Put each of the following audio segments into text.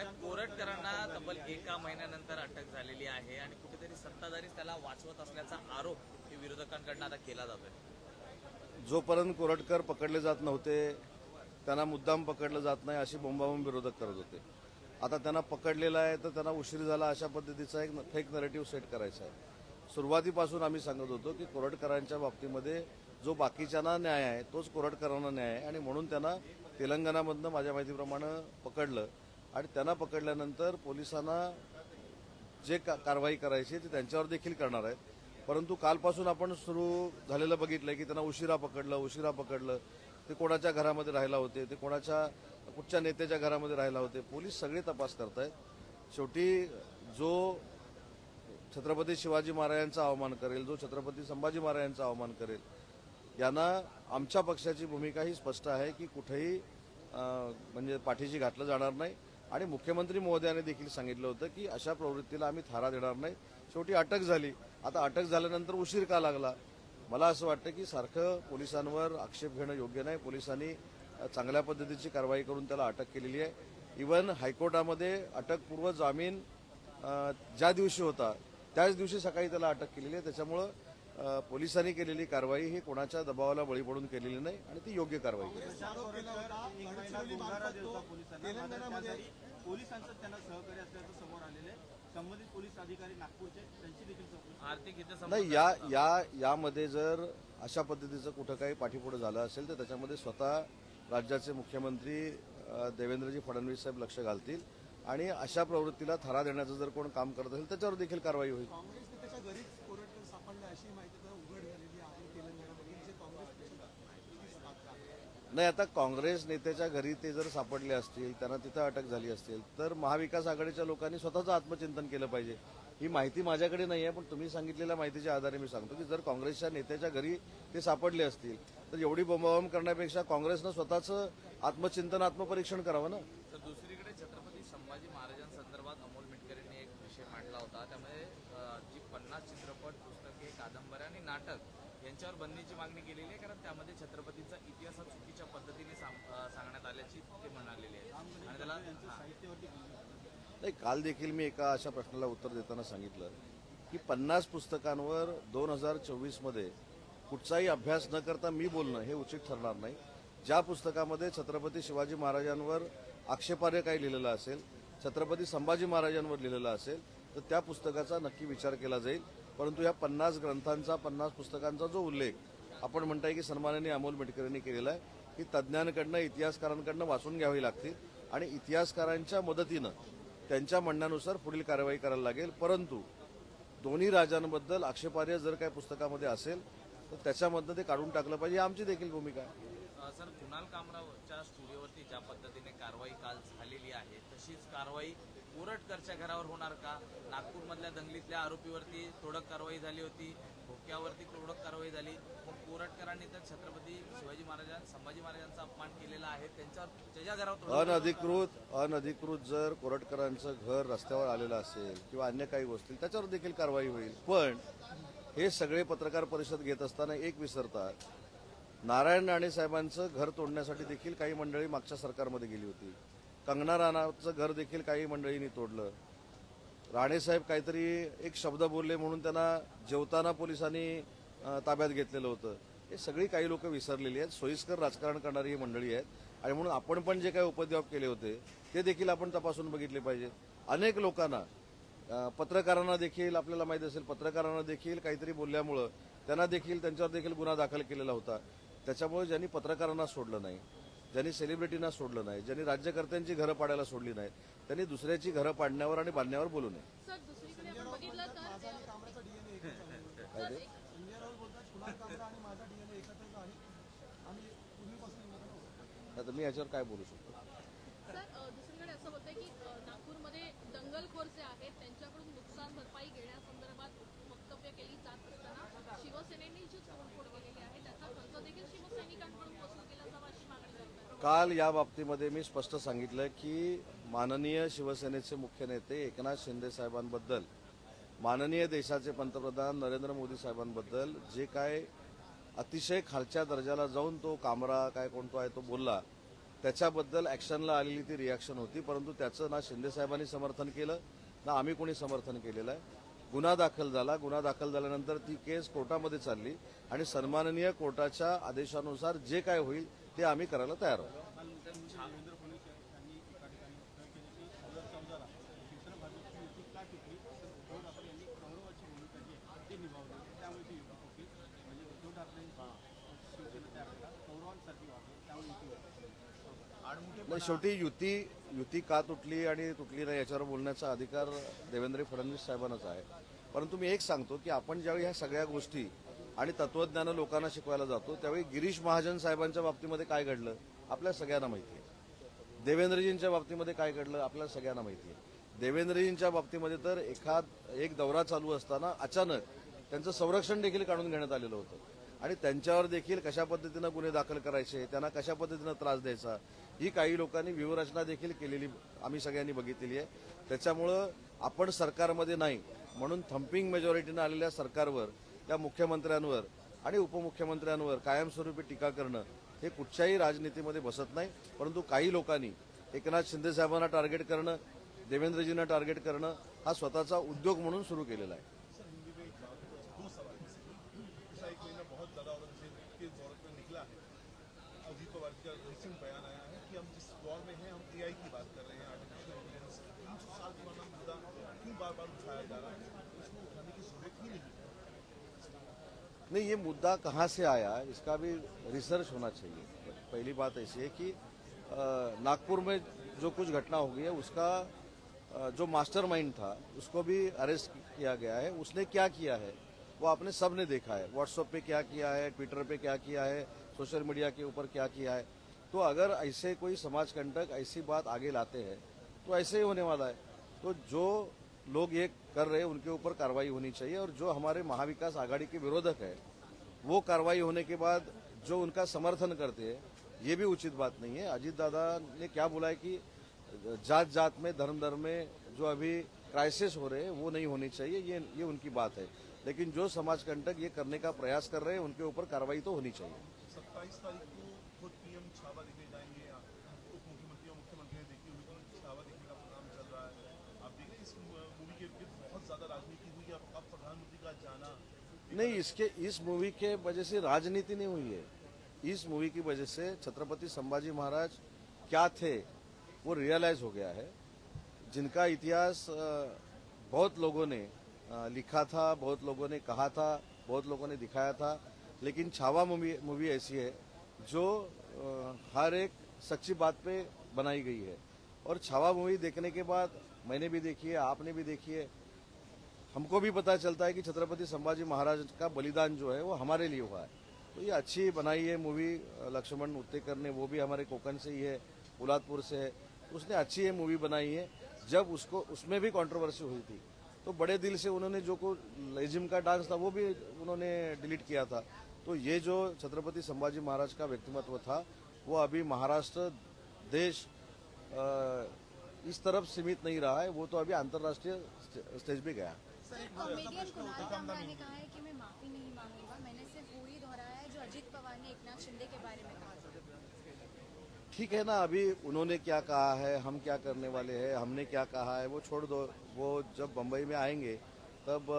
साहेब कोरटकरांना तब्बल एका महिन्यानंतर अटक झालेली आहे आणि कुठेतरी सत्ताधारीच त्याला वाचवत असल्याचा आरोप हे विरोधकांकडनं आता केला जातोय. जोपर्यंत कोरटकर पकडले जात नव्हते त्यांना मुद्दाम पकडलं जात नाही अशी बोंबाबोंब विरोधक करत होते. आता त्यांना पकडलेलं आहे तर त्यांना उशीर झाला अशा पद्धतीचा एक फेक नरेटिव्ह सेट करायचा आहे. सुरुवातीपासून आम्ही सांगत होतो की कोरटकरांच्या बाबतीमध्ये जो बाकीच्यांना न्याय आहे तोच कोरटकरांना न्याय आहे आणि म्हणून त्यांना तेलंगणामधनं माझ्या माहितीप्रमाणे पकडलं. आणि त्यांना पकडल्यानंतर पोलिसांना जे का कारवाई करायची ते त्यांच्यावर देखील करणार आहेत. परंतु कालपासून आपण सुरू झालेलं बघितलंय की त्यांना उशिरा पकडलं उशिरा पकडलं. ते कोणाच्या घरामध्ये राहायला होते ते कोणाच्या कुठच्या नेत्याच्या घरामध्ये राहिला होते पोलीस सगळे तपास करतायत. शेवटी जो छत्रपती शिवाजी महाराजांचा अवमान करेल जो छत्रपती संभाजी महाराजांचा अवमान करेल यांना आमच्या पक्षाची भूमिका ही स्पष्ट आहे की कुठेही म्हणजे पाठीशी घातलं जाणार नाही. आणि मुख्यमंत्री महोदयाने देखील सांगितलं होतं की अशा प्रवृत्तीला आम्ही थारा देणार नाही. शेवटी अटक झाली. आता अटक झाल्यानंतर उशीर का लागला? मला असं वाटतं की सारखं पोलिसांवर आक्षेप घेणं योग्य नाही. पोलिसांनी चांगल्या पद्धतीची कारवाई करून त्याला अटक केलेली आहे. इव्हन हायकोर्टामध्ये अटकपूर्व जामीन ज्या दिवशी होता त्याच दिवशी सकाळी त्याला अटक केलेली आहे. त्याच्यामुळं पोलिसांनी केलेली कारवाई ही कोणाच्या दबावाला बळी पडून केलेली नाही आणि ती योग्य कारवाई केली आरोप केला होता. गडचिरोली मार्फत तो तेलंगणामध्ये पोलिसांचं त्यांना सहकार्य असल्याचं समोर आलेलं आहे. संबंधित पोलीस अधिकारी नागपूरचे त्यांची देखील चौकशी आर्थिक हित नाही या या यामध्ये जर अशा पद्धतीचं कुठं काही पाठीपुढे झालं असेल तर त्याच्यामध्ये स्वतः राज्याचे मुख्यमंत्री देवेंद्रजी फडणवीस साहेब लक्ष घालतील आणि अशा प्रवृत्तीला थारा देण्याचं जर कोण काम करत असेल त्याच्यावर देखील कारवाई होईल काँग्रेस नेत्याच्या घरीच कोरटकर सापडले अशी माहिती तर उघड झालेली आहे तेलंगणामध्ये जे काँग्रेस पक्ष नाही आता काँग्रेस नेत्याच्या घरी ते जर सापडले असतील त्यांना तिथं अटक झाली असतील तर महाविकास आघाडीच्या लोकांनी स्वतःचं आत्मचिंतन केलं पाहिजे. ही माहिती माझ्याकडे नाही आहे पण तुम्ही सांगितलेल्या माहितीच्या आधारे मी सांगतो की जर काँग्रेसच्या नेत्याच्या घरी ते सापडले असतील तर एवढी बोंबाबोंब करण्यापेक्षा काँग्रेसनं स्वतःचं आत्मचिंतन आत्मपरीक्षण करावं ना तर दुसरीकडे छत्रपती संभाजी महाराजांसंदर्भात अमोल मिटकर यांनी एक विषय मांडला होता त्यामध्ये अ, जी पन्नास चित्रपट पुस्तके कादंबऱ्या आणि नाटक बंदीची मागणी केलेली आहे कारण त्यामध्ये छत्रपतींचा इतिहास हा चुकीच्या पद्धतीने सांगण्यात आल्याची ते म्हणालेले आहे आणि त्याला हा. नाही काल देखील मी एका अशा प्रश्नाला उत्तर देताना सांगितलं की पन्नास पुस्तकांवर दोन हजार चोवीसमध्ये कुठचाही अभ्यास न करता मी बोलणं हे उचित ठरणार नाही ज्या पुस्तकामध्ये छत्रपती शिवाजी महाराजांवर आक्षेपार्ह काही लिहिलेलं असेल छत्रपती संभाजी महाराजांवर लिहिलेलं असेल तर त्या पुस्तकाचा नक्की विचार केला जाईल. परंतु या पन्नास ग्रंथांचा पन्नास पुस्तकांचा जो उल्लेख आपण म्हणताय की सन्माननीय अमोल मिटकर यांनी केलेला आहे ही तज्ज्ञांकडनं इतिहासकारांकडनं वाचून घ्यावी लागतील आणि इतिहासकारांच्या मदतीनं त्यांच्या म्हणण्यानुसार पुढील कारवाई करायला लागेल. परंतु दोन्ही राजांबद्दल आक्षेपार्ह जर काही पुस्तकामध्ये असेल तर त्याच्यामधनं ते काढून टाकलं पाहिजे. आमची देखील भूमिका आहे. सर कुणाल कामरावच्या स्टुडिओवरती ज्या पद्धतीने कारवाई काल झालेली आहे तशीच कारवाई कोरटकरच्या घरावर होणार का? नागपूरमधल्या दंगलीतल्या आरोपीवरती तोडक कारवाई झाली होती भोक्यावरती तोडक कारवाई झाली. मग कोरटकरांनी तर छत्रपती शिवाजी महाराजां संभाजी महाराजांचा अपमान केलेला आहे. त्यांच्यावर त्याच्या घरावर अनधिकृत अनधिकृत जर कोरटकरांचं घर रस्त्यावर आलेलं असेल किंवा अन्य काही गोष्टी त्याच्यावर देखील कारवाई होईल. पण हे सगळे पत्रकार परिषद घेत असताना एक विसरतात. नारायण राणे साहेबांचं घर तोडण्यासाठी देखील काही मंडळी मागच्या सरकारमध्ये गेली होती. कंगना राणाचं घर देखील काही मंडळींनी तोडलं. राणेसाहेब काहीतरी एक शब्द बोलले म्हणून त्यांना जेवताना पोलिसांनी ताब्यात घेतलेलं होतं. हे सगळी काही लोक विसरलेली आहेत. सोयीस्कर राजकारण करणारी ही मंडळी आहेत. आणि म्हणून आपण पण जे काही उपद्व्याप केले होते ते देखील आपण तपासून बघितले पाहिजे. अनेक लोकांना पत्रकारांना देखील आपल्याला माहिती असेल पत्रकारांना देखील काहीतरी बोलल्यामुळं त्यांना देखील त्यांच्यावर देखील गुन्हा दाखल केलेला होता. त्याच्यामुळे ज्यांनी पत्रकारांना सोडलं नाही ज्यांनी सेलिब्रिटींना सोडलं नाही ज्यांनी राज्यकर्त्यांची घरं पाडायला सोडली नाही त्यांनी दुसऱ्याची घरं पाडण्यावर आणि बांधण्यावर बोलू नये. आता मी याच्यावर काय बोलू शकतो? नागपूरमध्ये दंगलखोर जे आहेत त्यांच्याकडून नुकसान भरपाई घेण्यासंदर्भात वक्तव्य केली जात असताना शिवसेनेने जी तोडफोड केलेली आहे त्याचा खर्च देखील शिवसैनिकांकडून वसूल केला जावा अशी मागणी करतात काल या बाबतीमध्ये मी स्पष्ट सांगितलं की माननीय शिवसेनेचे मुख्य नेते एकनाथ शिंदे साहेबांबद्दल माननीय देशाचे पंतप्रधान नरेंद्र मोदी साहेबांबद्दल जे काय अतिशय खालच्या दर्जाला जाऊन तो कामरा काय कोणतो आहे तो बोलला त्याच्याबद्दल ॲक्शनला आलेली ती रिॲक्शन होती परंतु त्याचं ना शिंदे साहेबांनी समर्थन केलं ना आम्ही कोणी समर्थन केलेलं आहे. गुन्हा दाखल झाला गुन्हा दाखल झाल्यानंतर ती केस कोर्टामध्ये चालली आणि सन्माननीय कोर्टाच्या आदेशानुसार जे काय होईल ते आम्ही करायला तयार आहोत. शेवटी युती युती का तुटली आणि तुटली नाही याच्यावर बोलण्याचा अधिकार देवेंद्र फडणवीस साहेबांनाच आहे. परंतु मी एक सांगतो की आपण ज्यावेळी ह्या सगळ्या गोष्टी आणि तत्वज्ञान लोकांना शिकवायला जातो. त्यावेळी गिरीश महाजन साहेबांच्या बाबतीमध्ये काय घडलं आपल्या सगळ्यांना माहिती आहे. देवेंद्रजींच्या बाबतीमध्ये काय घडलं आपल्या सगळ्यांना माहिती आहे. देवेंद्रजींच्या बाबतीमध्ये तर एखाद एक दौरा चालू असताना अचानक त्यांचं संरक्षण देखील काढून घेण्यात आलेलं होतं. आणि त्यांच्यावर देखील कशा पद्धतीनं गुन्हे दाखल करायचे त्यांना कशा पद्धतीनं त्रास द्यायचा ही काही लोकांनी व्यूहरचना देखील केलेली आम्ही सगळ्यांनी बघितलेली आहे. त्याच्यामुळं आपण सरकारमध्ये नाही म्हणून थम्पिंग मेजॉरिटीनं आलेल्या सरकारवर त्या मुख्यमंत्र्यांवर आणि उपमुख्यमंत्र्यांवर कायमस्वरूपी टीका करणं हे कुठच्याही राजनीतीमध्ये बसत नाही परंतु काही लोकांनी एकनाथ शिंदेसाहेबांना टार्गेट करणं देवेंद्रजींना टार्गेट करणं हा स्वतःचा उद्योग म्हणून सुरू केलेला आहे की बात कर रहे हैं आर्टिफिशियल इंटेलिजेंस तीन सौ साल पुराना मुद्दा क्यों बार बार उठाया जा रहा है नहीं, ये मुद्दा कहाँ से आया इसका भी रिसर्च होना चाहिए। पहली बात ऐसी है कि नागपुर में जो कुछ घटना हो गई है, उसका जो मास्टरमाइंड था, उसको भी अरेस्ट किया गया है। उसने क्या किया है, वो आपने सबने देखा है। व्हाट्सएप पे क्या किया है ट्विटर पे क्या किया है सोशल मीडिया के ऊपर क्या किया है। तो अगर ऐसे कोई समाज कंटक ऐसी बात आगे लाते हैं तो ऐसे ही होने वाला है। तो जो लोग ये कर रहे हैं, उनके ऊपर कार्रवाई होनी चाहिए और जो हमारे महाविकास आघाड़ी के विरोधक है, वो कार्रवाई होने के बाद जो उनका समर्थन करते हैं, ये भी उचित बात नहीं है। अजीत दादा ने क्या बोला है कि जात जात में धर्म धर्म में जो अभी क्राइसिस हो रहे हैं, वो नहीं होनी चाहिए, ये ये उनकी बात है। लेकिन जो समाज कंटक ये करने का प्रयास कर रहे हैं, उनके ऊपर कार्रवाई तो होनी चाहिए। सत्ताईस तारीख को खुद पीएम छावा देखने जाएँगे उप मुख्यमंत्री और मुख्यमंत्री ने देखी हुई थी छावा देखने का प्रोग्राम चल रहा है आप देख रहे हैं इस मूवी के इर्द गिर्द बहुत ज़्यादा राजनीति हुई अब अब नहीं, इसके, इस मूवी के वजह से राजनीति नहीं हुई है। इस मूवी की वजह से छत्रपति संभाजी महाराज क्या थे, वो रियलाइज़ हो गया है। जिनका इतिहास बहुत लोगों ने लिखा था, बहुत लोगों ने कहा था, बहुत लोगों ने दिखाया था। लेकिन छावा मूवी मूवी ऐसी है जो हर एक सच्ची बात पे बनाई गई है। और छावा मूवी देखने के बाद मैंने भी देखी है, आपने भी देखी है। हमको भी पता चलता है कि छत्रपति संभाजी महाराज का बलिदान जो है वो हमारे लिए हुआ है। तो ये अच्छी बनाई है मूवी, लक्ष्मण उत्तेकर ने, वो भी हमारे कोकण से ही है उलादपुर से है। उसने अच्छी ये मूवी बनाई है। जब उसको, उसमें भी कंट्रोवर्सी हुई थी। तो बड़े दिल से उन्होंने जो को लेजिम का डांस था, वो भी उन्होंने डिलीट किया था। तो ये जो छत्रपति संभाजी महाराज का व्यक्तिमत्व था, वो अभी महाराष्ट्र देश इस तरफ़ सीमित नहीं रहा है। वो तो अभी अंतर्राष्ट्रीय स्टेज पे गया। कॉमेडियन कुणाल कामरा ने कहा है कि मैं माफ़ी नहीं मांगूँगा। मैंने सिर्फ़ वही दोहराया है जो अजीत पवार ने एकनाथ शिंदे के बारे में कहा ठीक है ना अभी उन्होंने क्या कहा है हम क्या करने वाले हैं हमने क्या कहा है वो छोड़ दो वो जब बम्बई में आएँगे तब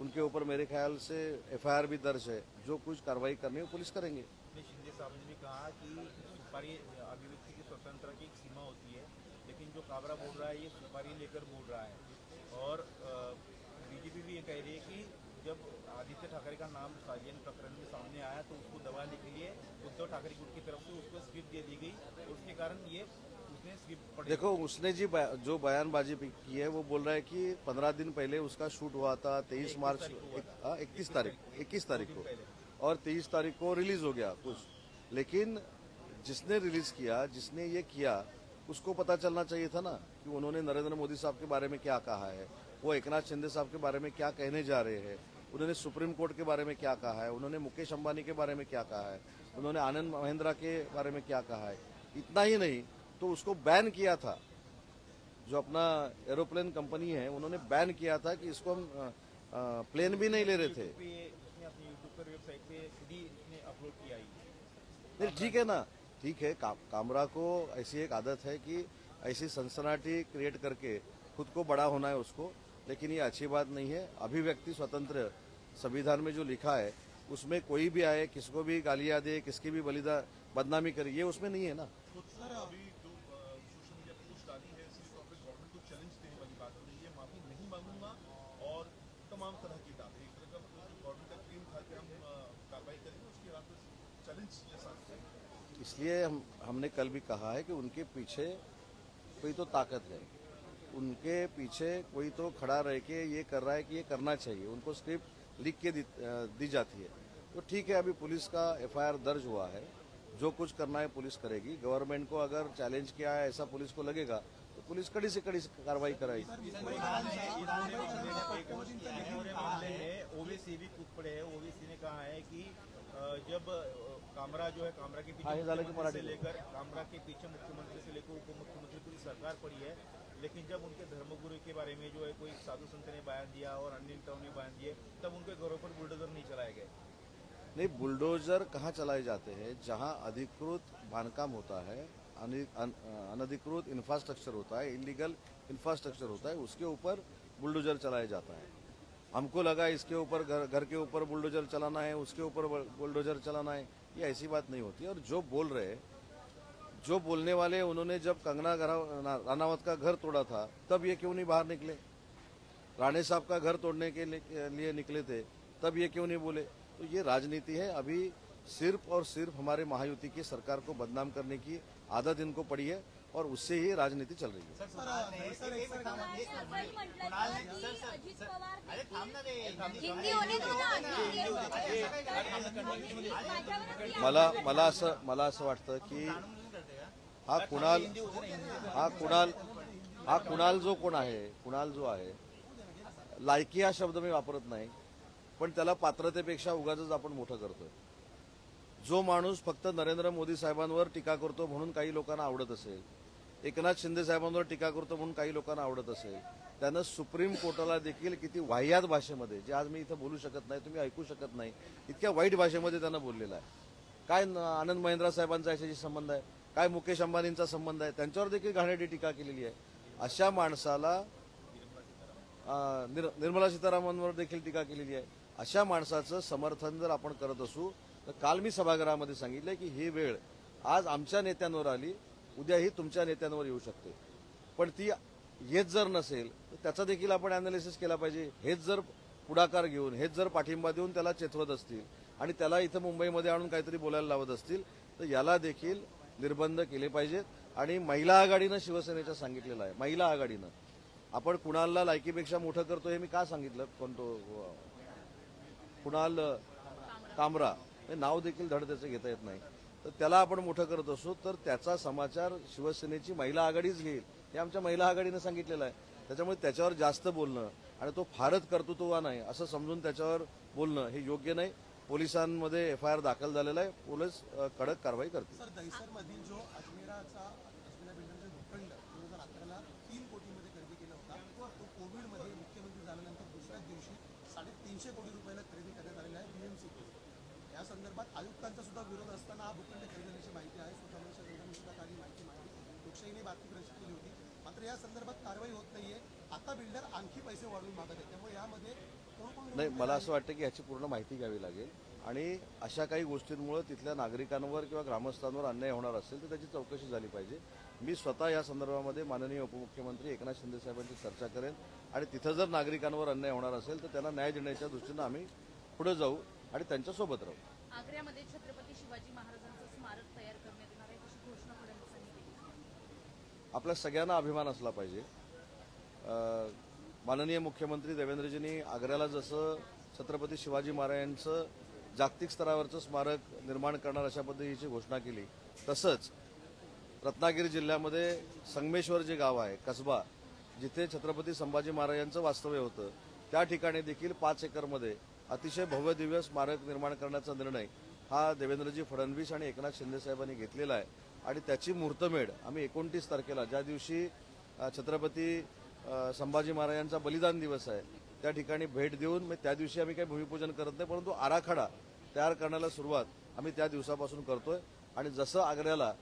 उनके ऊपर मेरे ख्याल से एफआईआर भी दर्ज है। जो कुछ कार्रवाई करनी है पुलिस करेंगे। शिंदे साहब ने भी कहा कि सुपारी अभिव्यक्ति की स्वतंत्रता की एक सीमा होती है लेकिन जो काबरा बोल रहा है ये सुपारी लेकर बोल रहा है। और बीजेपी भी ये कह रही है कि जब आदित्य ठाकरे का नाम साजियन प्रकरण में सामने आया तो उसको दबाने के लिए उद्धव ठाकरे गुट की तरफ़ से उसको स्क्रिप्ट दे दी गई। उसके कारण ये उसने स्क्रिप्ट पढ़ी। देखो उसने जी बया- जो बयानबाजी की है वो बोल रहा है कि पंद्रह दिन पहले उसका शूट हुआ था तेईस मार्च इक्कीस तारीख इक्कीस तारीख को। और तेईस तारीख को रिलीज़ हो गया कुछ। लेकिन जिसने रिलीज़ किया जिसने ये किया उसको पता चलना चाहिए था ना कि उन्होंने नरेंद्र मोदी साहब के बारे में क्या कहा है। वो एकनाथ शिंदे साहब के बारे में क्या कहने जा रहे हैं? उन्होंने सुप्रीम कोर्ट के बारे में क्या कहा है? उन्होंने मुकेश अंबानी के बारे में क्या कहा है? उन्होंने आनंद महिंद्रा के बारे में क्या कहा है? इतना ही नहीं तो उसको बैन किया था। जो अपना एरोप्लेन कंपनी है उन्होंने बैन किया था कि इसको हम प्लेन भी नहीं ले रहे थे। नहीं ठीक है ना? ठीक है का, कामरा को ऐसी एक आदत है कि ऐसी सनसनाटी क्रिएट करके खुद को बड़ा होना है उसको। लेकिन ये अच्छी बात नहीं है। अभिव्यक्ति स्वतंत्र संविधान में जो लिखा है उसमें कोई भी आए किसको भी गालियाँ दे किसकी भी बलिदा बदनामी करे ये उसमें नहीं है ना। इसलिए हम हमने कल भी कहा है कि उनके पीछे कोई तो ताकत है उनके पीछे कोई तो खड़ा रह के ये कर रहा है कि ये करना चाहिए उनको स्क्रिप्ट लिख के दी, दी जाती है। तो ठीक है अभी पुलिस का एफआईआर दर्ज हुआ है जो कुछ करना है पुलिस करेगी। गवर्नमेंट को अगर चैलेंज किया है ऐसा पुलिस को लगेगा तो पुलिस कड़ी से कड़ी कार्रवाई कराएगी। ओवीसी भी कूद पड़े ओवीसी ने कहा है कि जब कामरा जो है कामरा के पीछे मुख्यमंत्री से लेकर कामरा के पीछे मुख्यमंत्री से लेकर उप मुख्यमंत्री पूरी सरकार पड़ी है। लेकिन जब उनके धर्मगुरु के बारे में जो है कोई साधु संत ने बयान दिया और अन्य नेताओं ने बयान दिए तब उनके घरों पर बुलडोजर नहीं चलाए गए। नहीं बुलडोजर कहाँ चलाए जाते हैं? जहाँ अधिकृत बांधकाम होता है अनधिकृत इंफ्रास्ट्रक्चर होता है इलीगल इंफ्रास्ट्रक्चर होता है उसके ऊपर बुलडोजर चलाया जाता है। हमको लगा इसके ऊपर घर घर के ऊपर बुलडोजर चलाना है उसके ऊपर बुलडोजर चलाना है। ये ऐसी बात नहीं होती। और जो बोल रहे, जो बोलने वाले उन्होंने जब कंगना रानावत का घर तोड़ा था, तब ये क्यों नहीं बाहर निकले? राणे साहब का घर तोड़ने के लिए निकले थे, तब ये क्यों नहीं बोले? तो ये राजनीति है। अभी सिर्फ़ और सिर्फ़ हमारे महायुति की सरकार को बदनाम करने की आदत इनको पड़ी है। और उससे ही राजनीति चल रही है मला मला असं मला असं वाटतं की हा कुणाल हा कुणाल हा कुणाल जो कोण आहे कुणाल जो आहे लायकी हा शब्द मी वापरत नाही पण त्याला पात्रतेपेक्षा उगाच आपण मोठं करतोय जो माणूस फक्त नरेंद्र मोदी साहेबांवर टीका करतो म्हणून काही लोकांना आवडत असेल एकनाथ शिंदे साहेबांवर टीका करतो म्हणून काही लोकांना आवडत असेल. त्यानं सुप्रीम कोर्टाला देखील किती वाह्यात भाषेमध्ये जे आज मी इथं बोलू शकत नाही तुम्ही ऐकू शकत नाही इतक्या वाईट भाषेमध्ये त्यांना बोललेलं आहे. काय आनंद महिंद्रा साहेबांचा याच्याशी संबंध आहे? काय मुकेश अंबानींचा संबंध आहे? त्यांच्यावर देखील घाणेरडी टीका केलेली आहे. अशा माणसाला निर्मला सीतारामनवर देखील टीका केलेली आहे. अशा माणसाचं समर्थन जर आपण करत असू तर काल मी सभागृहामध्ये सांगितलं की ही वेळ आज आमच्या नेत्यांवर आली उद्याही तुमच्या नेत्यांवर येऊ शकते. पण ती येत जर नसेल तर त्याचा देखील आपण अनालिसिस केला पाहिजे. हेच जर पुढाकार घेऊन हेच जर पाठिंबा देऊन त्याला चेतवत असतील आणि त्याला इथं मुंबईमध्ये आणून काहीतरी बोलायला लावत असतील तर याला देखील निर्बंध केले पाहिजेत. आणि महिला आघाडीनं शिवसेनेच्या सांगितलेलं आहे. महिला आघाडीनं. आपण कुणालला लायकीपेक्षा मोठं करतो हे मी का सांगितलं? कोणतो कुणाल कामरा. हे नाव देखील धड त्याचं घेता येत नाही. तर त्याला आपण मोठं करत असू तर त्याचा समाचार शिवसेनेची महिला आघाडीच घेईल. हे आमच्या महिला आघाडीनं सांगितलेलं आहे. त्याच्यामुळे त्याच्यावर जास्त बोलणं आणि तो फारच कर्तृत्ववान आहे असं समजून त्याच्यावर बोलणं हे योग्य नाही. पोलिसांमध्ये एफ आय आर दाखल झालेला आहे. पोलीस कडक कारवाई करतील. सर संदर्भात आयुक्तांचा सुद्धा विरोध असताना हा भूखंड खरेदीची माहिती आहे. स्वतः मनीषा रेड्डींनी सुद्धा काल ही माहिती लोकशाहीने बातमी केली होती. मात्र या संदर्भात कारवाई होत नाहीये. आता बिल्डर आणखी पैसे वाढवून मागत आहे त्यामुळे यामध्ये नाही मला असं वाटतं की ह्याची पूर्ण माहिती घ्यावी लागेल. आणि अशा काही गोष्टींमुळे तिथल्या नागरिकांवर किंवा ग्रामस्थांवर अन्याय होणार असेल तर त्याची चौकशी झाली पाहिजे. मी स्वतः या संदर्भामध्ये माननीय उपमुख्यमंत्री एकनाथ शिंदे साहेबांची चर्चा करेन. आणि तिथं जर नागरिकांवर अन्याय होणार असेल तर त्यांना न्याय देण्याच्या दृष्टीनं आम्ही पुढे जाऊ आणि त्यांच्यासोबत राहू. आग्र्यामध्ये छत्रपती शिवाजी महाराजांचं स्मारक तयार करण्यात येणार आहे अशी घोषणा फडणवीसांनी केली. आपल्या सगळ्यांना अभिमान असला पाहिजे. माननीय मुख्यमंत्री देवेंद्रजींनी आग्र्याला जसं छत्रपती शिवाजी महाराजांचं जागतिक स्तरावरचं स्मारक निर्माण करणार अशा पद्धतीची घोषणा केली तसंच रत्नागिरी जिल्ह्यामध्ये संगमेश्वर जे गाव आहे कसबा जिथे छत्रपती संभाजी महाराजांचं वास्तव्य होतं त्या ठिकाणी देखील पाच एकरमध्ये अतिशय भव्य दिव्य स्मारक निर्माण करण्याचा निर्णय हा देवेंद्रजी फडणवीस आणि एकनाथ शिंदे साहेबांनी घेतलेला आहे. आणि त्याची मुहूर्तमेढ आम्ही एकोणतीस तारखेला ज्या दिवशी छत्रपती संभाजी महाराजांचा बलिदान दिवस आहे त्या ठिकाणी भेट देऊन मग त्या दिवशी आम्ही काही भूमिपूजन करत नाही परंतु आराखडा तयार करण्याला सुरुवात आम्ही त्या दिवसापासून करतोय. आणि जसं आग्र्याला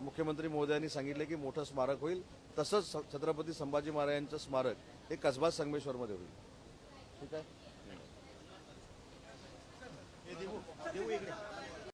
मुख्यमंत्री महोदयांनी सांगितले की मोठं स्मारक होईल तसंच छत्रपती संभाजी महाराजांचं स्मारक हे कसबा संगमेश्वरमध्ये होईल. ठीक आहे? देऊ इकडे